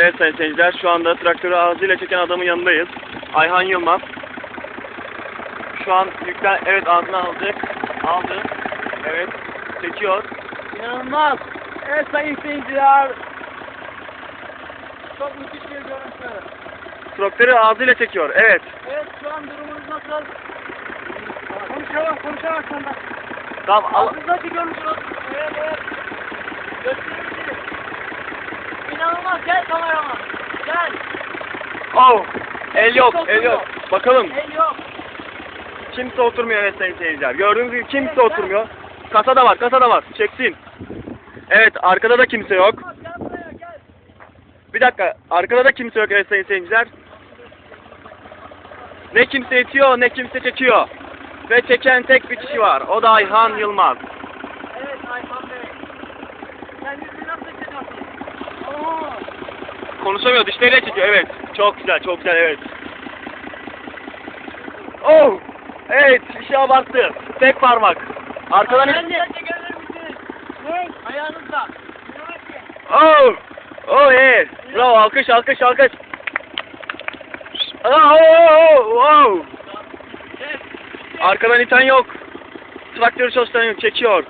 Evet sayın seyirciler şu anda traktörü ağzıyla çeken adamın yanındayız. Ayhan Yılmaz. Şu an yüklen evet ağzına alacak. Aldı. Evet. Çekiyor. İnanılmaz. Evet sayın seyirciler. Çok müthiş bir görüntü. Traktörü ağzıyla çekiyor. Evet. Evet şu an durumunuz nasıl? Konuşalım konuşalım sen bak. Tamam al. Ağzınıza çekiyormuşsunuz. Evet evet. Gösterir İnanılmaz gel kameraman. Gel. Oh. El yok, el yok. Bakalım. El yok. Kimse oturmuyor evet sayın seyirciler. Gördüğünüz gibi kimse oturmuyor. Kasada var, kasada var. Çeksin. Evet, arkada da kimse yok. Gel buraya gel. Bir dakika, arkada da kimse yok evet sayın seyirciler. Ne kimse itiyor, ne kimse çekiyor. Ve çeken tek bir kişi var. O da Ayhan Yılmaz. Evet Ayhan Konuşamıyor, dişleriyle çekiyor. Evet, çok güzel, çok güzel, evet. Oh! Evet, işi abarttı. Tek parmak. Arkadan... Ayağınızla çekebilir misiniz? Oh! Oh yeah! Bravo, alkış, alkış, alkış. Oh, oh, oh, oh. Evet. Arkadan iten yok. Traktörü çalıştıran yok, çekiyor.